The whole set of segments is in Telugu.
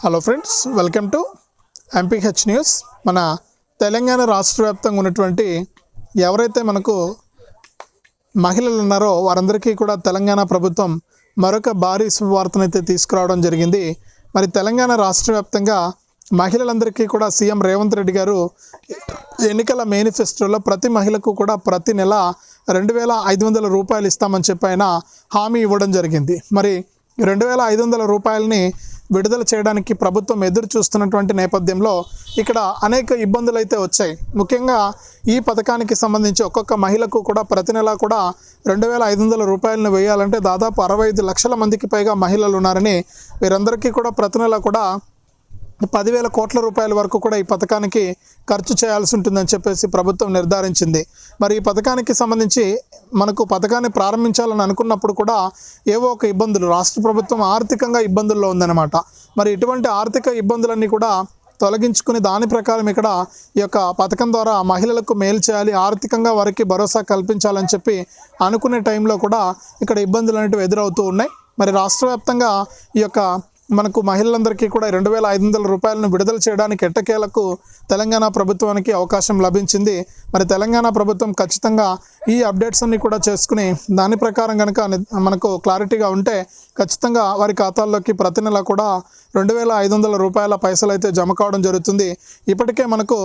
Hello friends welcome to MPH news మన తెలంగాణ రాష్ట్ర వ్యాప్తంగా ఉన్నటువంటి ఎవరైతే మనకు మహిళలు ఉన్నారో వారందరికీ కూడా తెలంగాణ ప్రభుత్వం మరొక భారీ శుభవార్తనైతే తీసుకురావడం జరిగింది. మరి తెలంగాణ రాష్ట్ర వ్యాప్తంగా మహిళలందరికీ కూడా సీఎం రేవంత్ రెడ్డి గారు ఎన్నికల మేనిఫెస్టోలో ప్రతి మహిళకు కూడా ప్రతి నెల రెండు వేల ఐదు వందల రూపాయలు ఇస్తామని చెప్పి ఆయన హామీ ఇవ్వడం జరిగింది. మరి రెండు వేల ఐదు వందల రూపాయలని విడుదల చేయడానికి ప్రభుత్వం ఎదురు చూస్తున్నటువంటి నేపథ్యంలో ఇక్కడ అనేక ఇబ్బందులు అయితే వచ్చాయి. ముఖ్యంగా ఈ పథకానికి సంబంధించి ఒక్కొక్క మహిళకు కూడా ప్రతి నెల కూడా రెండు వేల ఐదు వందల రూపాయలను వేయాలంటే దాదాపు అరవై ఐదు లక్షల మందికి పైగా మహిళలు ఉన్నారని వీరందరికీ కూడా ప్రతి నెల కూడా పదివేల కోట్ల రూపాయల వరకు కూడా ఈ పథకానికి ఖర్చు చేయాల్సి ఉంటుందని చెప్పేసి ప్రభుత్వం నిర్ధారించింది. మరి ఈ పథకానికి సంబంధించి మనకు పథకాన్ని ప్రారంభించాలని అనుకున్నప్పుడు కూడా ఏవో ఒక ఇబ్బందులు. రాష్ట్ర ప్రభుత్వం ఆర్థికంగా ఇబ్బందుల్లో ఉందన్నమాట. మరి ఇటువంటి ఆర్థిక ఇబ్బందులన్నీ కూడా తొలగించుకుని దాని ప్రకారం ఇక్కడ ఈ యొక్క పథకం ద్వారా మహిళలకు మేలు చేయాలి ఆర్థికంగా వారికి భరోసా కల్పించాలని చెప్పి అనుకునే టైంలో కూడా ఇక్కడ ఇబ్బందులు అనేవి ఎదురవుతూ ఉన్నాయి. మరి రాష్ట్ర వ్యాప్తంగా ఈ యొక్క మనకు మహిళలందరికీ కూడా రెండు వేల ఐదు వందల రూపాయలను విడుదల చేయడానికి ఎట్టకేలకు తెలంగాణ ప్రభుత్వానికి అవకాశం లభించింది. మరి తెలంగాణ ప్రభుత్వం ఖచ్చితంగా ఈ అప్డేట్స్ అన్ని కూడా చేసుకుని దాని ప్రకారం కనుక మనకు క్లారిటీగా ఉంటే ఖచ్చితంగా వారి ఖాతాల్లోకి ప్రతి నెల కూడా రెండు వేల ఐదు వందల రూపాయల పైసలు అయితే జమ కావడం జరుగుతుంది. ఇప్పటికే మనకు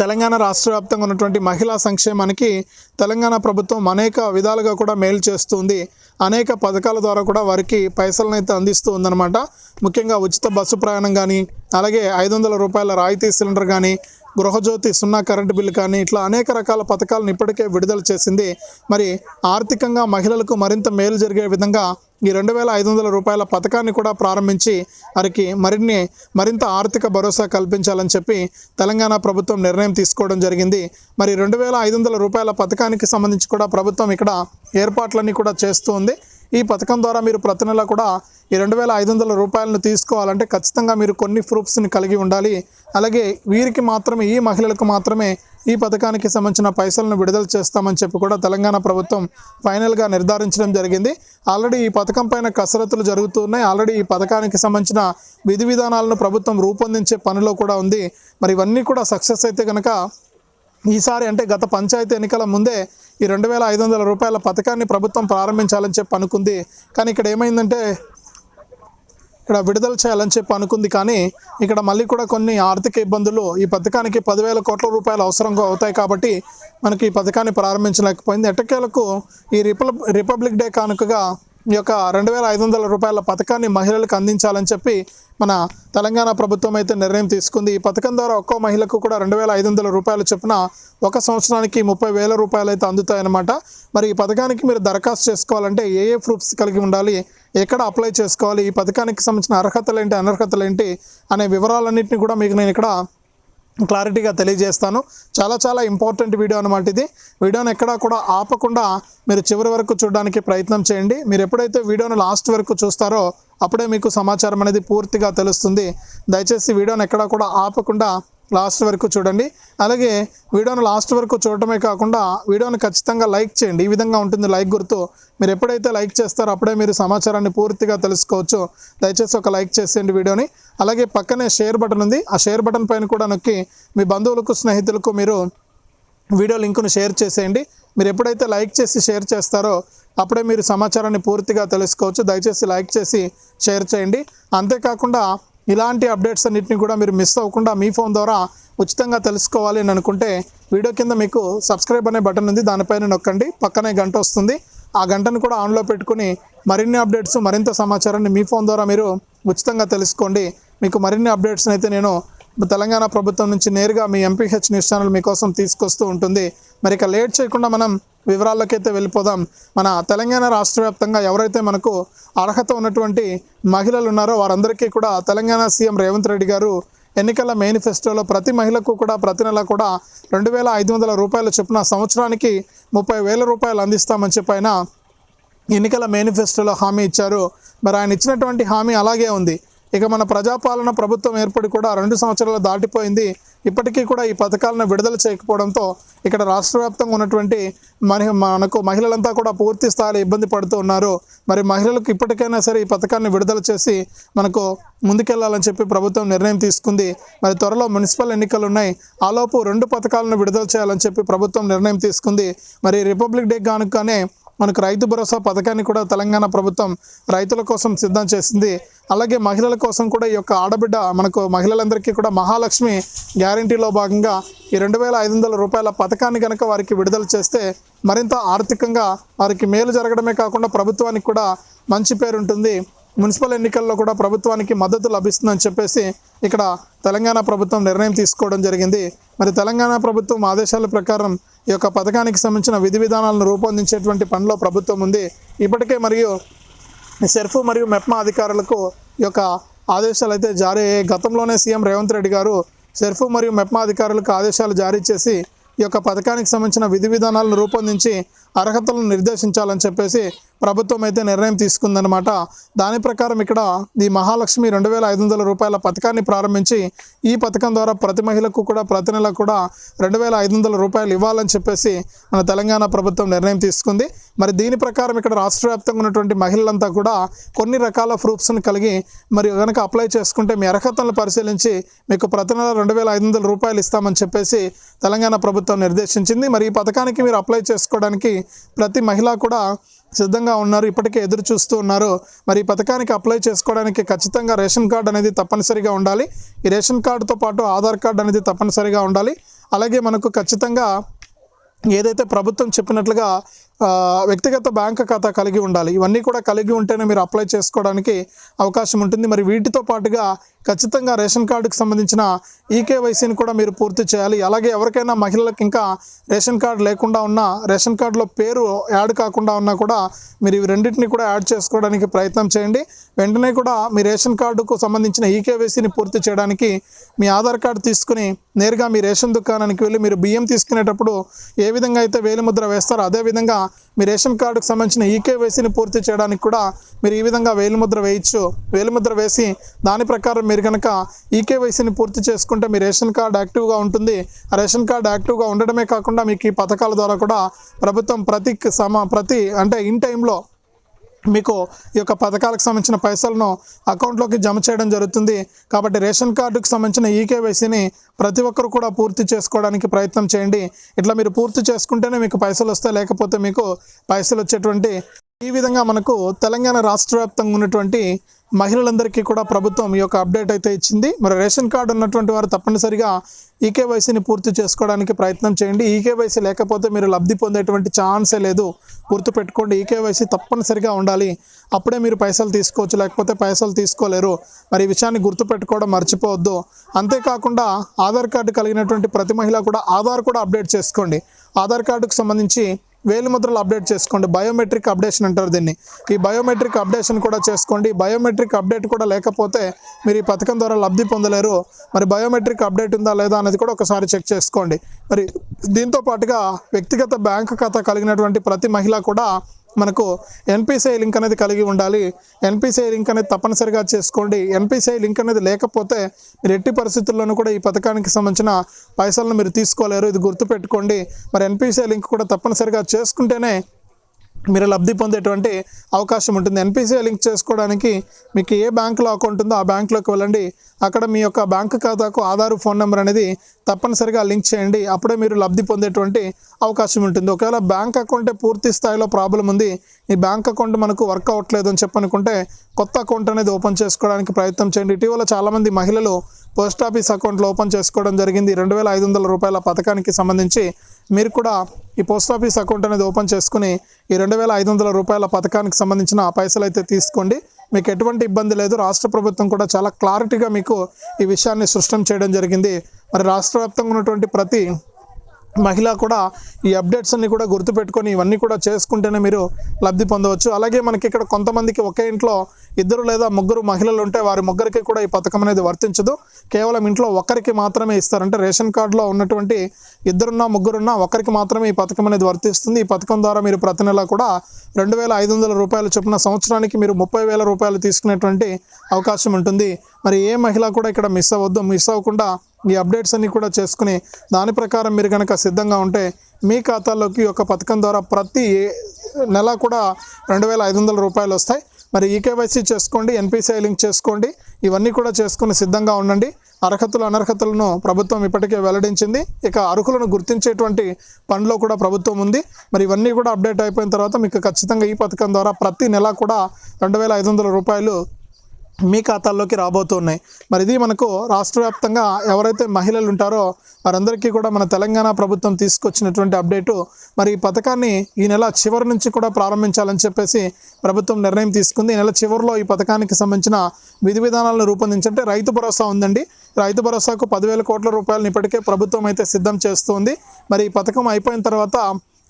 తెలంగాణ రాష్ట్ర వ్యాప్తంగా ఉన్నటువంటి మహిళా సంక్షేమానికి తెలంగాణ ప్రభుత్వం అనేక విధాలుగా కూడా మేలు చేస్తుంది అనేక పథకాల ద్వారా కూడా వారికి పైసలను అయితే అందిస్తూ ఉందన్నమాట. ముఖ్యంగా ఉచిత బస్సు ప్రయాణం కానీ అలాగే ఐదు వందల రూపాయల రాయితీ సిలిండర్ కానీ గృహజ్యోతి సున్నా కరెంటు బిల్లు కానీ ఇట్లా అనేక రకాల పథకాలను ఇప్పటికే విడుదల చేసింది. మరి ఆర్థికంగా మహిళలకు మరింత మేలు జరిగే విధంగా ఈ రెండు వేల ఐదు వందల రూపాయల పథకాన్ని కూడా ప్రారంభించి వారికి మరిన్ని మరింత ఆర్థిక భరోసా కల్పించాలని చెప్పి తెలంగాణ ప్రభుత్వం నిర్ణయం తీసుకోవడం జరిగింది. మరి రెండు వేల ఐదు వందల రూపాయల పథకానికి సంబంధించి కూడా ప్రభుత్వం ఇక్కడ ఏర్పాట్లన్నీ కూడా చేస్తూ ఉంది. ఈ పథకం ద్వారా మీరు ప్రతి నెల కూడా ఈ రెండు వేల ఐదు వందల రూపాయలను తీసుకోవాలంటే ఖచ్చితంగా మీరు కొన్ని ప్రూఫ్స్ని కలిగి ఉండాలి. అలాగే వీరికి మాత్రమే ఈ మహిళలకు మాత్రమే ఈ పథకానికి సంబంధించిన పైసలను విడుదల చేస్తామని చెప్పి కూడా తెలంగాణ ప్రభుత్వం ఫైనల్గా నిర్ధారించడం జరిగింది. ఆల్రెడీ ఈ పథకం పైన కసరత్తులు జరుగుతున్నాయి. ఆల్రెడీ ఈ పథకానికి సంబంధించిన విధి విధానాలను ప్రభుత్వం రూపొందించే పనిలో కూడా ఉంది. మరి ఇవన్నీ కూడా సక్సెస్ అయితే కనుక ఈసారి అంటే గత పంచాయతీ ఎన్నికల ముందే ఈ రెండు వేల ఐదు వందల రూపాయల పథకాన్ని ప్రభుత్వం ప్రారంభించాలని చెప్పి అనుకుంది. కానీ ఇక్కడ ఏమైందంటే ఇక్కడ విడుదల చేయాలని చెప్పి అనుకుంది. కానీ ఇక్కడ మళ్ళీ కూడా కొన్ని ఆర్థిక ఇబ్బందులు ఈ పథకానికి పదివేల కోట్ల రూపాయలు అవసరంగా అవుతాయి కాబట్టి మనకి ఈ పథకాన్ని ప్రారంభించలేకపోయింది. ఎట్టకేలకు ఈ రిపబ్ రిపబ్లిక్ డే కానుకగా ఈ యొక్క రెండు వేల ఐదు వందల రూపాయల పథకాన్ని మహిళలకు అందించాలని చెప్పి మన తెలంగాణ ప్రభుత్వం అయితే నిర్ణయం తీసుకుంది. ఈ పథకం ద్వారా ఒక్కో మహిళకు కూడా రెండు వేల ఐదు వందల రూపాయలు చొప్పున ఒక సంవత్సరానికి ముప్పై వేల రూపాయలు అయితే అందుతాయన్నమాట. మరి ఈ పథకానికి మీరు దరఖాస్తు చేసుకోవాలంటే ఏ ఏ ప్రూఫ్స్ కలిగి ఉండాలి? ఎక్కడ అప్లై చేసుకోవాలి? ఈ పథకానికి సంబంధించిన అర్హతలు ఏంటి అనర్హతలు ఏంటి అనే వివరాలన్నింటినీ కూడా మీకు నేను ఇక్కడ క్లారిటీగా తెలియజేస్తాను. చాలా చాలా ఇంపార్టెంట్ వీడియో అనమాట ఇది. వీడియోని ఎక్కడా కూడా ఆపకుండా మీరు చివరి వరకు చూడడానికి ప్రయత్నం చేయండి. మీరు ఎప్పుడైతే వీడియోను లాస్ట్ వరకు చూస్తారో అప్పుడే మీకు సమాచారం అనేది పూర్తిగా తెలుస్తుంది. దయచేసి వీడియోని ఎక్కడా కూడా ఆపకుండా లాస్ట్ వరకు చూడండి. అలాగే వీడియోను లాస్ట్ వరకు చూడటమే కాకుండా వీడియోని ఖచ్చితంగా లైక్ చేయండి. ఈ విధంగా ఉంటుంది లైక్ గుర్తు. మీరు ఎప్పుడైతే లైక్ చేస్తారో అప్పుడే మీరు సమాచారాన్ని పూర్తిగా తెలుసుకోవచ్చు. దయచేసి ఒక లైక్ చేసేయండి వీడియోని. అలాగే పక్కనే షేర్ బటన్ ఉంది. ఆ షేర్ బటన్ పైన కూడా నొక్కి మీ బంధువులకు స్నేహితులకు మీరు వీడియో లింకును షేర్ చేసేయండి. మీరు ఎప్పుడైతే లైక్ చేసి షేర్ చేస్తారో అప్పుడే మీరు సమాచారాన్ని పూర్తిగా తెలుసుకోవచ్చు. దయచేసి లైక్ చేసి షేర్ చేయండి. అంతేకాకుండా ఇలాంటి అప్డేట్స్ అన్నింటినీ కూడా మీరు మిస్ అవ్వకుండా మీ ఫోన్ ద్వారా ఉచితంగా తెలుసుకోవాలి అని అనుకుంటే వీడియో కింద మీకు సబ్స్క్రైబ్ అనే బటన్ ఉంది దానిపైన నొక్కండి పక్కనే గంట వస్తుంది. ఆ గంటను కూడా ఆన్లో పెట్టుకుని మరిన్ని అప్డేట్స్ మరింత సమాచారాన్ని మీ ఫోన్ ద్వారా మీరు ఉచితంగా తెలుసుకోండి. మీకు మరిన్ని అప్డేట్స్ని అయితే నేను తెలంగాణ ప్రభుత్వం నుంచి నేరుగా మీ ఎంపీహెచ్ న్యూస్ ఛానల్ మీకోసం తీసుకొస్తూ ఉంటుంది. మరి ఇక లేట్ చేయకుండా మనం వివరాల్లోకైతే వెళ్ళిపోదాం. మన తెలంగాణ రాష్ట్ర వ్యాప్తంగా ఎవరైతే మనకు అర్హత ఉన్నటువంటి మహిళలు ఉన్నారో వారందరికీ కూడా తెలంగాణ సీఎం రేవంత్ రెడ్డి గారు ఎన్నికల మేనిఫెస్టోలో ప్రతి మహిళకు కూడా ప్రతి నెల కూడా రెండు వేల ఐదు వందల రూపాయల చొప్పున సంవత్సరానికి ముప్పై వేల రూపాయలు అందిస్తామని చెప్పి ఆయన ఎన్నికల మేనిఫెస్టోలో హామీ ఇచ్చారు. మరి ఆయన ఇచ్చినటువంటి హామీ అలాగే ఉంది. ఇక మన ప్రజాపాలన ప్రభుత్వం ఏర్పడి కూడా రెండు సంవత్సరాలు దాటిపోయింది. ఇప్పటికీ కూడా ఈ పథకాలను విడుదల చేయకపోవడంతో ఇక్కడ రాష్ట్ర వ్యాప్తంగా ఉన్నటువంటి మన మనకు మహిళలంతా కూడా పూర్తి స్థాయిలో ఇబ్బంది పడుతూ ఉన్నారు. మరి మహిళలకు ఇప్పటికైనా సరే ఈ పథకాన్ని విడుదల చేసి మనకు ముందుకెళ్ళాలని చెప్పి ప్రభుత్వం నిర్ణయం తీసుకుంది. మరి త్వరలో మున్సిపల్ ఎన్నికలు ఉన్నాయి ఆలోపు రెండు పథకాలను విడుదల చేయాలని చెప్పి ప్రభుత్వం నిర్ణయం తీసుకుంది. మరి రిపబ్లిక్ డే కానుకనే మనకు రైతు భరోసా పథకాన్ని కూడా తెలంగాణ ప్రభుత్వం రైతుల కోసం సిద్ధం చేసింది. అలాగే మహిళల కోసం కూడా ఈ యొక్క ఆడబిడ్డ మనకు మహిళలందరికీ కూడా మహాలక్ష్మి గ్యారంటీలో భాగంగా ఈ రెండు వేల ఐదు వందల రూపాయల పథకాన్ని కనుక వారికి విడుదల చేస్తే మరింత ఆర్థికంగా వారికి మేలు జరగడమే కాకుండా ప్రభుత్వానికి కూడా మంచి పేరు ఉంటుంది. మున్సిపల్ ఎన్నికల్లో కూడా ప్రభుత్వానికి మద్దతు లభిస్తుందని చెప్పేసి ఇక్కడ తెలంగాణ ప్రభుత్వం నిర్ణయం తీసుకోవడం జరిగింది. మరి తెలంగాణ ప్రభుత్వం ఆదేశాల ప్రకారం ఈ యొక్క పథకానికి సంబంధించిన విధి విధానాలను రూపొందించేటువంటి పనిలో ప్రభుత్వం ఉంది. ఇప్పటికే మరియు సెర్ఫ్ మరియు మెప్మా అధికారులకు ఈ యొక్క ఆదేశాలు అయితే జారీ అయ్యాయి. గతంలోనే సీఎం రేవంత్ రెడ్డి గారు సెర్ఫ్ మరియు మెప్మా అధికారులకు ఆదేశాలు జారీ చేసి ఈ యొక్క పథకానికి సంబంధించిన విధి విధానాలను రూపొందించి అర్హతలను నిర్దేశించాలని చెప్పేసి ప్రభుత్వం అయితే నిర్ణయం తీసుకుందనమాట దాని ప్రకారం ఇక్కడ ఈ మహాలక్ష్మి రెండు వేల ఐదు వందల రూపాయల పథకాన్ని ప్రారంభించి ఈ పథకం ద్వారా ప్రతి మహిళకు కూడా ప్రతి నెల కూడా రెండు వేల ఐదు వందల రూపాయలు ఇవ్వాలని చెప్పేసి మన తెలంగాణ ప్రభుత్వం నిర్ణయం తీసుకుంది. మరి దీని ప్రకారం ఇక్కడ రాష్ట్ర వ్యాప్తంగా ఉన్నటువంటి మహిళలంతా కూడా కొన్ని రకాల ప్రూఫ్స్ని కలిగి మరి కనుక అప్లై చేసుకుంటే మీ అర్హతలను పరిశీలించి మీకు ప్రతి నెల రెండు వేల ఐదు వందల రూపాయలు ఇస్తామని చెప్పేసి తెలంగాణ ప్రభుత్వం నిర్దేశించింది. మరి ఈ పథకానికి మీరు అప్లై చేసుకోవడానికి ప్రతి మహిళ కూడా సిద్ధంగా ఉన్నారు ఇప్పటికే ఎదురు చూస్తూ ఉన్నారు. మరి ఈ పథకానికి అప్లై చేసుకోవడానికి ఖచ్చితంగా రేషన్ కార్డు అనేది తప్పనిసరిగా ఉండాలి. ఈ రేషన్ కార్డుతో పాటు ఆధార్ కార్డు అనేది తప్పనిసరిగా ఉండాలి. అలాగే మనకు ఖచ్చితంగా ఏదైతే ప్రభుత్వం చెప్పినట్లుగా వ్యక్తిగత బ్యాంక్ ఖాతా కలిగి ఉండాలి. ఇవన్నీ కూడా కలిగి ఉంటేనే మీరు అప్లై చేసుకోవడానికి అవకాశం ఉంటుంది. మరి వీటితో పాటుగా ఖచ్చితంగా రేషన్ కార్డుకు సంబంధించిన ఈకేవైసీని కూడా మీరు పూర్తి చేయాలి. అలాగే ఎవరికైనా మహిళలకు ఇంకా రేషన్ కార్డు లేకుండా ఉన్నా రేషన్ కార్డులో పేరు యాడ్ కాకుండా ఉన్నా కూడా మీరు ఇవి రెండింటిని కూడా యాడ్ చేసుకోవడానికి ప్రయత్నం చేయండి. వెంటనే కూడా మీ రేషన్ కార్డుకు సంబంధించిన ఈకేవైసీని పూర్తి చేయడానికి మీ ఆధార్ కార్డు తీసుకుని నేరుగా మీ రేషన్ దుకాణానికి వెళ్ళి మీరు బియ్యం తీసుకునేటప్పుడు ఏ విధంగా అయితే వేలిముద్ర వేస్తారో అదే విధంగా మీ రేషన్ కార్డుకు సంబంధించిన ఈకేవైసీని పూర్తి చేయడానికి కూడా మీరు ఈ విధంగా వేలిముద్ర వేయచ్చు. వేలిముద్ర వేసి దాని ప్రకారం మీరు కనుక ఈకేవైసీని పూర్తి చేసుకుంటే మీ రేషన్ కార్డు యాక్టివ్గా ఉంటుంది. ఆ రేషన్ కార్డు యాక్టివ్గా ఉండడమే కాకుండా మీకు ఈ పథకాల ద్వారా కూడా ప్రభుత్వం ప్రతి సమ ప్రతి అంటే ఇన్ టైంలో మీకు ఈ యొక్క పథకాలకు సంబంధించిన పైసలను అకౌంట్లోకి జమ చేయడం జరుగుతుంది. కాబట్టి రేషన్ కార్డుకు సంబంధించిన ఈకేవైసీని ప్రతి ఒక్కరు కూడా పూర్తి చేసుకోవడానికి ప్రయత్నం చేయండి. ఇట్లా మీరు పూర్తి చేసుకుంటేనే మీకు పైసలు వస్తాయి. లేకపోతే మీకు పైసలు వచ్చేటువంటి ఈ విధంగా మనకు తెలంగాణ రాష్ట్ర వ్యాప్తంగా ఉన్నటువంటి మహిళలందరికీ కూడా ప్రభుత్వం ఈ యొక్క అప్డేట్ అయితే ఇచ్చింది. మరి రేషన్ కార్డు ఉన్నటువంటి వారు తప్పనిసరిగా ఈకేవైసీని పూర్తి చేసుకోవడానికి ప్రయత్నం చేయండి. ఈకేవైసీ లేకపోతే మీరు లబ్ధి పొందేటువంటి ఛాన్సే లేదు. గుర్తుపెట్టుకోండి ఈకేవైసీ తప్పనిసరిగా ఉండాలి. అప్పుడే మీరు పైసలు తీసుకోవచ్చు లేకపోతే పైసలు తీసుకోలేరు. మరి ఈ విషయాన్ని గుర్తుపెట్టుకోవడం మర్చిపోవద్దు. అంతేకాకుండా ఆధార్ కార్డు కలిగినటువంటి ప్రతి మహిళ కూడా ఆధార్ కూడా అప్డేట్ చేసుకోండి. ఆధార్ కార్డుకు సంబంధించి వేలిముద్రలు అప్డేట్ చేసుకోండి. బయోమెట్రిక్ అప్డేషన్ అంటారు దీన్ని. ఈ బయోమెట్రిక్ అప్డేషన్ కూడా చేసుకోండి. బయోమెట్రిక్ అప్డేట్ కూడా లేకపోతే మీరు ఈ పథకం ద్వారా లబ్ధి పొందలేరు. మరి బయోమెట్రిక్ అప్డేట్ ఉందా లేదా అనేది కూడా ఒకసారి చెక్ చేసుకోండి. మరి దీంతో పాటుగా వ్యక్తిగత బ్యాంకు ఖాతా కలిగినటువంటి ప్రతి మహిళ కూడా మనకు ఎన్పిసిఐ లింక్ అనేది కలిగి ఉండాలి. ఎన్పిసిఐ లింక్ అనేది తప్పనిసరిగా చేసుకోండి. ఎన్పిసిఐ లింక్ అనేది లేకపోతే మీరు ఎట్టి పరిస్థితుల్లోనూ కూడా ఈ పథకానికి సంబంధించిన పైసలను మీరు తీసుకోలేరు. ఇది గుర్తుపెట్టుకోండి. మరి ఎన్పిసిఐ లింక్ కూడా తప్పనిసరిగా చేసుకుంటేనే మీరు లబ్ధి పొందేటువంటి అవకాశం ఉంటుంది. ఎన్పిసిఐ లింక్ చేసుకోవడానికి మీకు ఏ బ్యాంకులో అకౌంట్ ఉందో ఆ బ్యాంకులోకి వెళ్ళండి. అక్కడ మీ యొక్క బ్యాంక్ ఖాతాకు ఆధార్ ఫోన్ నెంబర్ అనేది తప్పనిసరిగా లింక్ చేయండి. అప్పుడే మీరు లబ్ధి పొందేటువంటి అవకాశం ఉంటుంది. ఒకవేళ బ్యాంక్ అకౌంటే పూర్తి స్థాయిలో ప్రాబ్లం ఉంది. ఈ బ్యాంక్ అకౌంట్ మనకు వర్క్ అవ్వట్లేదు అని చెప్పనుకుంటే కొత్త అకౌంట్ అనేది ఓపెన్ చేసుకోవడానికి ప్రయత్నం చేయండి. ఇటీవల చాలామంది మహిళలు పోస్ట్ ఆఫీస్ అకౌంట్లో ఓపెన్ చేసుకోవడం జరిగింది. రెండు వేల ఐదు వందల రూపాయల పథకానికి సంబంధించి మీరు కూడా ఈ పోస్ట్ ఆఫీస్ అకౌంట్ అనేది ఓపెన్ చేసుకుని ఈ రెండు వేల ఐదు వందల రూపాయల పథకానికి సంబంధించిన పైసలు అయితే తీసుకోండి. మీకు ఎటువంటి ఇబ్బంది లేదు. రాష్ట్ర ప్రభుత్వం కూడా చాలా క్లారిటీగా మీకు ఈ విషయాన్ని సృష్టం చేయడం జరిగింది. మరి రాష్ట్ర వ్యాప్తంగా ఉన్నటువంటి ప్రతి మహిళ కూడా ఈ అప్డేట్స్ అన్ని కూడా గుర్తుపెట్టుకొని ఇవన్నీ కూడా చేసుకుంటేనే మీరు లబ్ధి పొందవచ్చు. అలాగే మనకి ఇక్కడ కొంతమందికి ఒకే ఇంట్లో ఇద్దరు లేదా ముగ్గురు మహిళలు ఉంటే వారి ముగ్గురికి కూడా ఈ పథకం అనేది వర్తించదు. కేవలం ఇంట్లో ఒకరికి మాత్రమే ఇస్తారంటే రేషన్ కార్డులో ఉన్నటువంటి ఇద్దరున్నా ముగ్గురున్నా ఒకరికి మాత్రమే ఈ పథకం అనేది వర్తిస్తుంది. ఈ పథకం ద్వారా మీరు ప్రతి నెల కూడా రెండు వేల ఐదు వందల రూపాయలు చొప్పున సంవత్సరానికి మీరు ముప్పై వేల రూపాయలు తీసుకునేటువంటి అవకాశం ఉంటుంది. మరి ఏ మహిళ కూడా ఇక్కడ మిస్ అవ్వద్దు. మిస్ అవ్వకుండా ఈ అప్డేట్స్ అన్నీ కూడా చేసుకుని దాని ప్రకారం మీరు కనుక సిద్ధంగా ఉంటే మీ ఖాతాలోకి ఒక పథకం ద్వారా ప్రతి నెల కూడా రెండు వేల ఐదు వందల రూపాయలు వస్తాయి. మరి ఈకేవైసీ చేసుకోండి ఎన్పిసిఐ లింక్ చేసుకోండి. ఇవన్నీ కూడా చేసుకుని సిద్ధంగా ఉండండి. అర్హతలు అనర్హతలను ప్రభుత్వం ఇప్పటికే వెల్లడించింది. ఇక అర్హులను గుర్తించేటువంటి పనిలో కూడా ప్రభుత్వం ఉంది. మరి ఇవన్నీ కూడా అప్డేట్ అయిపోయిన తర్వాత మీకు ఖచ్చితంగా ఈ పథకం ద్వారా ప్రతి నెల కూడా రెండు వేల ఐదు వందల రూపాయలు మీ ఖాతాల్లోకి రాబోతున్నాయి. మరి ఇది మనకు రాష్ట్ర వ్యాప్తంగా ఎవరైతే మహిళలు ఉంటారో వారందరికీ కూడా మన తెలంగాణ ప్రభుత్వం తీసుకొచ్చినటువంటి అప్డేటు. మరి ఈ పథకాన్ని ఈ నెల చివరి నుంచి కూడా ప్రారంభించాలని చెప్పేసి ప్రభుత్వం నిర్ణయం తీసుకుంది. ఈ నెల చివరిలో ఈ పథకానికి సంబంధించిన విధి విధానాలను రూపొందించంటే రైతు భరోసా ఉందండి. రైతు భరోసాకు పదివేల కోట్ల రూపాయలను ఇప్పటికే ప్రభుత్వం అయితే సిద్ధం చేస్తుంది. మరి ఈ పథకం అయిపోయిన తర్వాత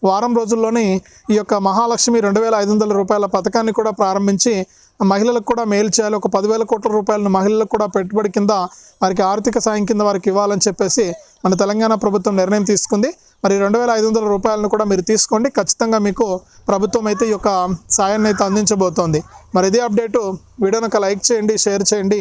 వారం రోజుల్లోనే ఈ యొక్క మహాలక్ష్మి రెండు వేల ఐదు వందల రూపాయల పథకాన్ని కూడా ప్రారంభించి మహిళలకు కూడా మేలు చేయాలి. ఒక పదివేల కోట్ల రూపాయలను మహిళలకు కూడా పెట్టుబడి కింద వారికి ఆర్థిక సాయం కింద వారికి ఇవ్వాలని చెప్పేసి మన తెలంగాణ ప్రభుత్వం నిర్ణయం తీసుకుంది. మరి రెండు వేల ఐదు వందల రూపాయలను కూడా మీరు తీసుకోండి. ఖచ్చితంగా మీకు ప్రభుత్వం అయితే ఈ యొక్క సాయాన్ని అయితే అందించబోతోంది. మరి ఇదే అప్డేటు. వీడియోని ఒక లైక్ చేయండి షేర్ చేయండి.